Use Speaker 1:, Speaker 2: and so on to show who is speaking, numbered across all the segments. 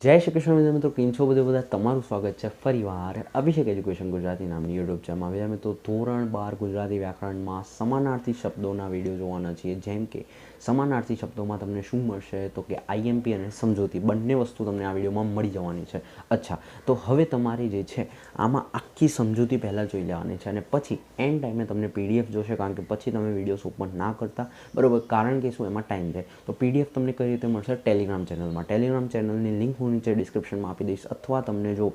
Speaker 1: જય શ્રી કૃષ્ણ મિત્રો મિત્રો, કેમ છો બધે બધા? તમારું સ્વાગત છે ફરીવાર અભિષેક એજ્યુકેશન ગુજરાતી નામની યુટ્યુબ ચેનલમાં. હવે અમે તો ધોરણ બાર ગુજરાતી વ્યાકરણમાં સમાનાર્થી શબ્દોના વીડિયો જોવાના છીએ, જેમ કે સમાનાર્થી શબ્દોમાં તમને શું મળશે? તો કે આઈએમપી અને સમજૂતી બંને વસ્તુ તમને આ વિડીયોમાં મળી જવાની છે. અચ્છા, તો હવે તમારે જે છે, આમાં આખી સમજૂતી પહેલાં જોઈ લેવાની છે અને પછી એન્ડ ટાઈમે તમને પીડીએફ જોશે, કારણ કે પછી તમે વિડીયોઝ ઓપન ના કરતા. બરાબર, કારણ કે શું, એમાં ટાઈમ છે તો પીડીએફ તમને કઈ રીતે મળશે? ટેલિગ્રામ ચેનલમાં ટેલિગ્રામ ચેનલની લિંક હું નીચે ડિસ્ક્રિપ્શનમાં આપી દઈશ. અથવા તમને જો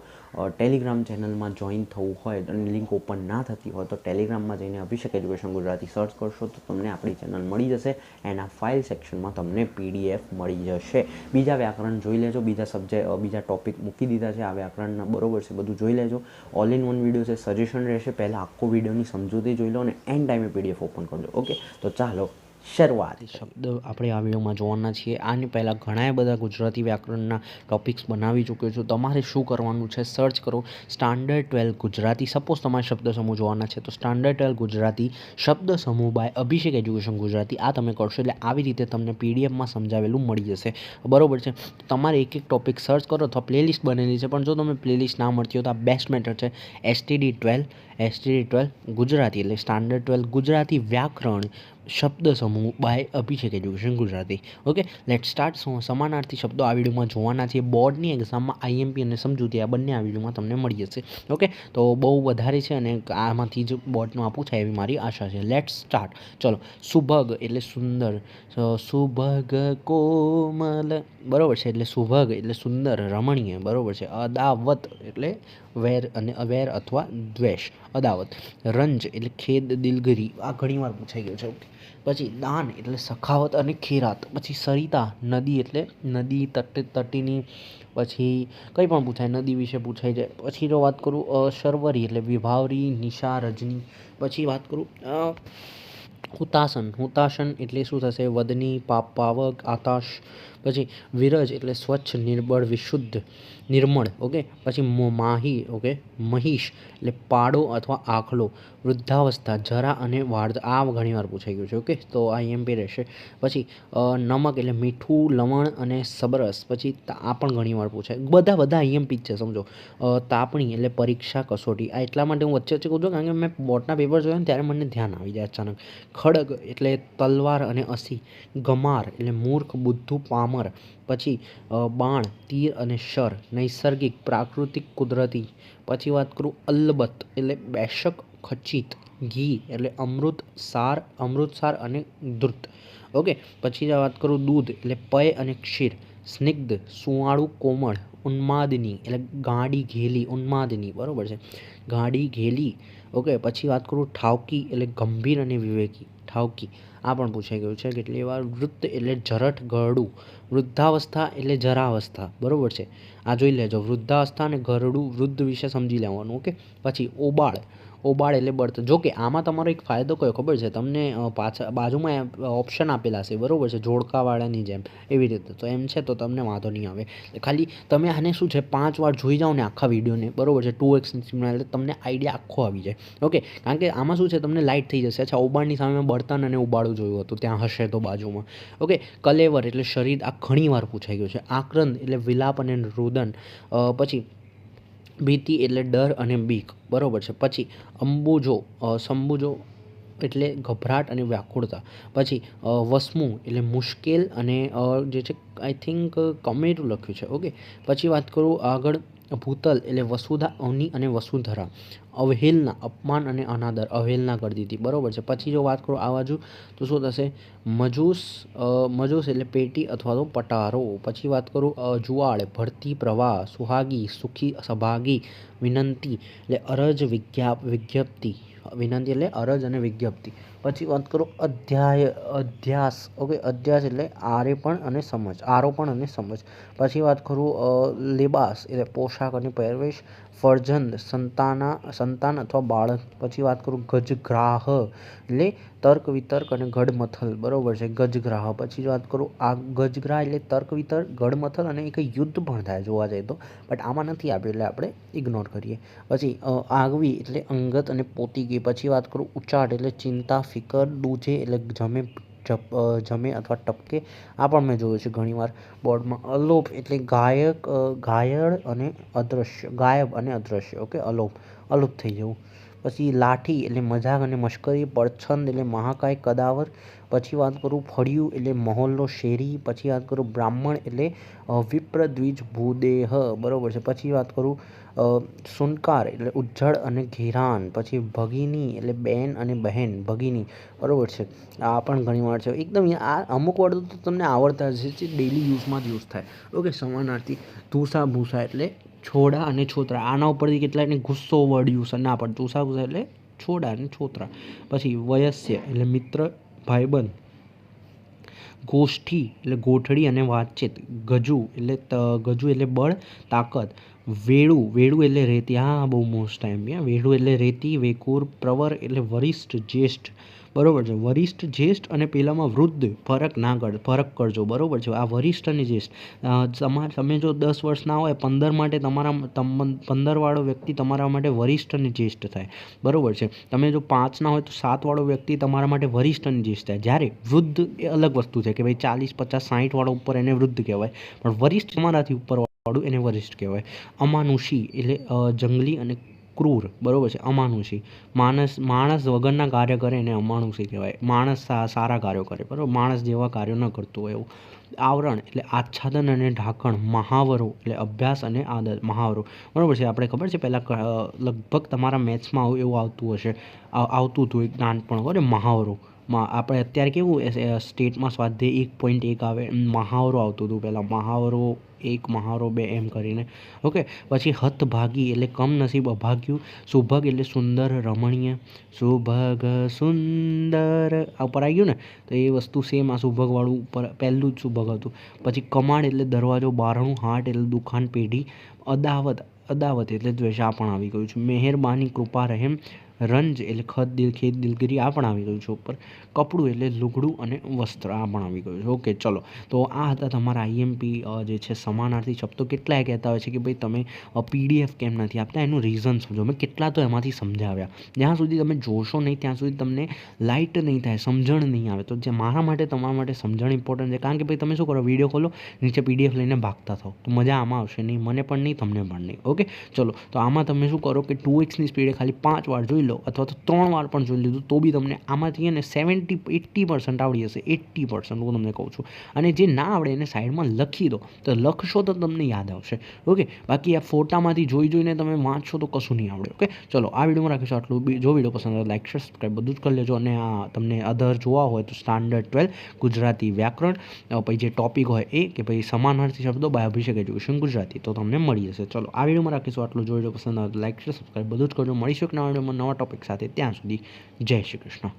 Speaker 1: ટેલિગ્રામ ચેનલમાં જોઈન થવું હોય અને લિંક ઓપન ના થતી હોય, તો ટેલિગ્રામમાં જઈને અભિષેક એજ્યુકેશન ગુજરાતી સર્ચ કરશો, તો તમને આપણી ચેનલ મળી જશે. એના ફાઇલ સેક્શનમાં તમને પીડીએફ મળી જશે. બીજા વ્યાકરણ જોઈ લેજો. બીજા સબ્જેક્ટ બીજા ટોપિક મૂકી દીધા છે. આ વ્યાકરણના બરોબર છે. બધું જોઈ લેજો. ઓલ ઇન વન વીડિયો છે. સજેશન રહેશે. પહેલાં આખો વિડીયોની સમજૂતી જોઈ લો અને એન્ડ ટાઈમે પીડીએફ ઓપન કરજો ઓકે તો ચાલો શરૂઆત શબ્દ આપણે આ વિડીયોમાં જોવાના છીએ. આની પહેલાં ઘણા બધા ગુજરાતી વ્યાકરણના ટોપિક્સ બનાવી ચૂક્યો છું. તમારે શું કરવાનું છે? સર્ચ કરો સ્ટાન્ડર્ડ ટ્વેલ્વ ગુજરાતી. સપોઝ તમારે શબ્દ સમૂહ જોવાના છે, તો સ્ટાન્ડર્ડ ટ્વેલ્વ ગુજરાતી, શબ્દ સમૂહ બાય અભિષેક એજ્યુકેશન ગુજરાતી. આ તમે કરશો એટલે આવી રીતે તમને પીડીએફમાં સમજાવેલું મળી જશે. બરોબર છે? તમારે એક એક ટોપિક સર્ચ કરો અથવા પ્લેલિસ્ટ બનેલી છે. પણ જો તમે પ્લેલિસ્ટ ના મળતી હોય તો આ બેસ્ટ મેટર છે. STD twelve STD twelve Gujarati. એટલે સ્ટાન્ડર્ડ ટ્વેલ્વ ગુજરાતી વ્યાકરણ શબ્દ સમૂહ by Abhishek education Gujarati. Okay let start સમાનાર્થી શબ્દો આ વિડીયોમાં જોવાના છે. બોર્ડની એક્ઝામમાં આઈએમપી અને સમજૂતી આ બંને આ વિડીયોમાં તમને મળી જશે. ઓકે તો બહુ વધારે છે અને આમાંથી જ બોર્ડનું આપવું છે એવી મારી આશા છે. લેટ સ્ટાર્ટ ચલો, સુભગ એટલે સુંદર. સુભગ કોમલ. બરાબર છે, એટલે સુભગ એટલે સુંદર, રમણીય. બરાબર છે, અદાવત એટલે વેર અને અવેર અથવા દ્વેષ. અદાવત. રંજ એટલે ખેદ, દિલગરી. આ ઘણીવાર પૂછાઈ ગયો છે. ઓકે પછી દાન એટલે સખાવત અને ખેરાત, પછી સરિતા, નદી એટલે નદી તટ, તટીની, પછી કંઈ પણ પૂછાય, નદી વિશે પૂછાય જાય. પછી જો વાત કરું શર્વરી એટલે વિભાવરી નિશા રજની પછી વાત કરું હુતાસન. હુતાસન એટલે શું થશે? વદની, પાપ, પાવક, આકાશ પછી વિરજ એટલે સ્વચ્છ, નિર્બળ, વિશુદ્ધ, નિર્મળ, ઓકે? પછી માહી, ઓકે? મહીશ એટલે પાડો અથવા આખલો, વૃદ્ધાવસ્થા, જરા અને વાર્ધ આ ઘણીવાર પૂછાઈ ગયું છે, ઓકે? તો આ એમપી રહેશે. પછી નમક એટલે મીઠું, લવણ અને સબરસ, પછી આ પણ ઘણીવાર પૂછાય. બધા બધા આઈએમપી જ છે, સમજો. તાપણી એટલે પરીક્ષા કસોટી. આ એટલા માટે હું વચ્ચે વચ્ચે કહું છું, કારણ કે મેં બોર્ડના પેપર જોયા ને ત્યારે મને ધ્યાન આવી જાય અચાનક. ખડગ એટલે તલવાર અને અસી. ગમાર એટલે મૂર્ખ, બુદ્ધુ પામર પછી બાણ, તીર અને શર, નૈસર્ગિક, પ્રાકૃતિક, કુદરતી. પછી વાત કરું અલબત એટલે બેશક, ખચિત, ઘી, એટલે અમૃત સાર અમૃતસાર અને ધૃત ઓકે, પછી વાત કરું દૂધ, એટલે પય અને ક્ષીર. સ્નિગ્ધ, સુવાળું કોમળ, ઉન્માદની, એટલે ગાડી ઘેલી, ઉન્માદની, બરોબર છે? ગાડી ઘેલી. ઓકે, પછી વાત કરું ઠાવકી, એટલે ગંભીર અને વિવેકી. ઠાવકી. આ પણ પૂછાઈ ગયું છે કેટલી વાર વૃત્ત એટલે જરઠ ગરડું, વૃદ્ધાવસ્થા એટલે જરાવસ્થા. બરાબર છે? આ જોઈ લેજો. વૃદ્ધાવસ્થા અને ગરડું વૃદ્ધ વિશે સમજી લેવાનું, ઓકે? પછી ઓબાળ. ઓબાળ એટલે બળત. જો કે આમાં તમારો એક ફાયદો કયો? ખબર છે? તમને પાછા, બાજુમાં ઓપ્શન આપેલા છે. બરાબર છે? જોડકાવાળાની જેમ. એવી રીતે. તો એમ છે તો તમને વાંધો નહીં આવે. ખાલી તમે આને શું છે? પાંચ વાર જોઈ જાઓ ને આખા વિડીયોને. બરાબર છે? ટુ એક્સ એટલે તમને આઈડિયા આખો આવી જાય. ઓકે? કારણ કે આમાં શું છે? તમને લાઇટ થઈ જશે. અચ્છા, ઓબાળની સામે મેં બળતણ અને ઉબાળું જોયું હતું. ત્યાં હશે તો બાજુમાં. ઓકે કલેવર એટલે શરીર આ ઘણી વાર પૂછાઈ ગયું છે. આક્રંદ એટલે વિલાપ અને રુદન. પછી ભીતિ એટલે ડર અને બીક. બરોબર છે. પછી અંબુજો. સંબુજો એટલે ગભરાટ અને વ્યાકુળતા. પછી વસમું એટલે મુશ્કેલ અને જે છે આઈ થિંક કમેરું લખ્યું છે. ઓકે પછી વાત કરું આગળ ભૂતલ એટલે વસુધા, અવની અને વસુધરા. અવહેલના અપમાન અને અનાદર, અવહેલના કરી દીધી બરોબર છે? પછી જો વાત કરું આ બાજુ, તો શું થશે? મજૂસ મજૂસ એટલે પેટી અથવા તો પટારો. પછી વાત કરું જુવાળ, ભરતી પ્રવાહ, સુહાગી, સુખી, સભાગી, વિનંતી એટલે અરજ વિજ્ઞાપ વિજ્ઞપ્તિ. વિનંતી એટલે અરજ અને વિજ્ઞપ્તિ. પછી વાત કરું અધ્યાય, અધ્યાસ. ઓકે અધ્યાસ એટલે આરોપણ અને સમજ, આરોપણ અને સમજ. પછી વાત કરું લિબાસ એટલે પોશાક અને પહેરવેશ. ફરજંદ, સંતાના, સંતાન અથવા બાળક. પછી વાત કરું ગજગ્રાહ, એટલે તર્ક વિતર્ક અને ગડમથલ બરાબર છે, ગજગ્રાહ. પછી વાત કરું આ ગજગ્રાહ એટલે તર્ક વિતર્ક ગડમથલ અને એક યુદ્ધ પણ થાય જોવા જઈએ તો. બટ આમાં નથી આપ્યું, એટલે આપણે ઇગ્નોર કરીએ. પછી આગવી એટલે અંગત અને પોતીગી. પછી વાત કરું ઉચાટ એટલે ચિંતા, ફિકર ડૂજે એટલે જમે જમે અથવા ટપકે, આ પણ મેં જોયું છે ઘણીવાર બોર્ડમાં. અલોપ એટલે ગાયક ગાયળ અને અદૃશ્ય ગાયબ અને અદૃશ્ય ઓકે? અલોપ. અલુપ થઈ જવું. પછી લાઠી એટલે મજાક અને મશ્કરી પડછંદ એટલે મહાકાય કદાવર પછી વાત કરું ફળિયું એટલે મહોલ્લો શેરી પછી વાત કરું બ્રાહ્મણ એટલે અ, વિપ્ર દ્વિજ ભૂદેહ બરાબર છે. પછી વાત કરું સુનકાર એટલે ઉજ્જળ અને ઘેરાન પછી ભગીની એટલે બેન અને બહેન ભગીની બરાબર છે. આ પણ ઘણી વાર છે. એકદમ આ અમુક વર્ડો તો તમને આવડતા જ છે ડેલી યુઝમાં જ યુઝ થાય. ઓકે સમાનાર્થી ધૂસા ભૂસા એટલે છોડા અને છોતરા. આના ઉપરથી કેટલા એને ગુસ્સો વળ્યું છે. ના પણ ધૂસા ગુસા એટલે છોડા અને છોતરા. પછી વયસ્ય એટલે મિત્ર, ભાઈબંધ. ગોષ્ઠી એટલે ગોઠડી અને વાતચીત. ગજુ એટલે ગજુ એટલે બળ, તાકાત. વેળું વેળું એટલે રેતી. હા બહુ મોસ્ટ ટાઈમ યા, વેળું એટલે રેતી, વેકુર, પ્રવર એટલે વરિષ્ઠ, જ્યેષ્ઠ. બરોબર છે? વરિષ્ઠ, જ્યેષ્ઠ અને પેલામાં વૃદ્ધ. ફરક ના કર, ફરક કરજો. બરોબર છે? આ વરિષ્ઠ અને જ્યેષ્ઠ. તમારે તમે જો દસ વર્ષના હોય, પંદર માટે તમારા પંદરવાળો વ્યક્તિ તમારા માટે વરિષ્ઠ અને જ્યેષ્ઠ થાય. બરોબર છે? તમે જો પાંચના હોય તો સાતવાળો વ્યક્તિ તમારા માટે વરિષ્ઠ અને જ્યેષ્ઠ થાય. જ્યારે વૃદ્ધ એ અલગ વસ્તુ છે કે ભાઈ ચાલીસ, પચાસ સાઠવાળો ઉપર એને વૃદ્ધ કહેવાય. પણ વરિષ્ઠ તમારાથી ઉપરવાળું એને વરિષ્ઠ કહેવાય. અમાનુષી એટલે જંગલી અને ક્રૂર. બરાબર છે? અમાનુષી. માણસ માણસ વગરના કાર્ય કરે એને અમાનુષી કહેવાય. માણસ સારા કાર્યો કરે. બરાબર? માણસ જેવા કાર્યો ન કરતું હોય એવું. આવરણ એટલે આચ્છાદન અને ઢાંકણ. મહાવરો એટલે અભ્યાસ અને આદત. મહાવરો. બરાબર છે? આપણે ખબર છે? પહેલાં લગભગ તમારા મેથ્સમાં આવું એવું આવતું હશે. આવતું હતું એક નાનપણ બરાબર મહાવરો. માં, આપણે અત્યારે કેવું સ્ટેટમાં સ્વાધ્યાય એક પોઈન્ટ એક આવે. મહાવરો આવતું હતું પહેલાં. મહાવરો એક મહારો બે એમ કરીને. ઓકે, પછી હતભાગી એટલે કમનસીબ અભાગ્યું, સુભગ એટલે સુંદર રમણીય, સુભગ સુંદર, આ ઉપર આવી ગયું ને? તો એ વસ્તુ સેમ આ સુભગવાળું ઉપર, પહેલું જ સુભગ હતું. પછી કમાડ એટલે દરવાજો, બારણું, હાટ એટલે દુકાન, પેઢી, અદાવત અદાવત એટલે દ્વેષા પણ આવી ગયું છે. મહેરબાની, કૃપા રહેમ રંજ એટલે ખત દિલ ખેત દિલગીરી આ પણ આવી ગયું છે ઉપર. કપડું એટલે લુગડું અને વસ્ત્ર આ પણ આવી ગયું છે. ઓકે, ચલો. તો આ હતા તમારા આઈએમપી જે છે સમાનાર્થી શબ્દો. કેટલાય કહેતા હોય છે કે ભાઈ તમે પીડીએફ કેમ નથી આપતા? એનું રીઝન સમજો. મેં કેટલા તો એમાંથી સમજાવ્યા. જ્યાં સુધી તમે જોશો નહીં, ત્યાં સુધી તમને લાઇટ નહીં થાય, સમજણ નહીં આવે. તો જે મારા માટે, તમારા માટે સમજણ ઇમ્પોર્ટન્ટ છે. કારણ કે ભાઈ તમે શું કરો વીડિયો ખોલો, નીચે પીડીએફ લઈને ભાગતા થાઓ. તો મજા આમાં આવશે નહીં, મને પણ નહીં, તમને પણ નહીં. ઓકે, ચલો. તો આમાં તમે શું કરો કે ટુ એક્સની સ્પીડે ખાલી પાંચ વાર જોઈ લો. અથવા તો ત્રણ વાર પણ જોઈ લીધું તો બી તમને આમાંથી એને સેવન્ટી એટ્ટી પર્સન્ટ આવડી જશે. એટ્ટી પર્સન્ટ હું તમને કહું છું. અને જે ના આવડે એને સાઈડમાં લખી દો. તો લખશો તો તમને યાદ આવશે. ઓકે બાકી આ ફોટામાંથી જોઈ જોઈને તમે વાંચશો તો કશું નહીં આવડે. ઓકે ચલો, આ વિડીયોમાં રાખીશું આટલું. જો વીડિયો પસંદ આવે લાઈક સબસ્ક્રાઈબ બધું જ કરી લેજો. અને આ તમને અધર જોવા હોય તો સ્ટાન્ડર્ડ ટ્વેલ્વ ગુજરાતી વ્યાકરણ. પછી જે ટોપિક હોય એ, કે ભાઈ સમાનાર્થી શબ્દો બાય અભિષેક એજ્યુકેશન ગુજરાતી. તો તમને મળી જશે. ચલો, આ વિડીયોમાં રાખીશું આટલું. જોઈ લો પસંદ આવે લાઈક સબસ્ક્રાઈબ બધું જ કરજો. મળીશું એક નવા વિડીયોમાં નવા ટોપિક સાથે ત્યાં સુધી જય શ્રી કૃષ્ણ.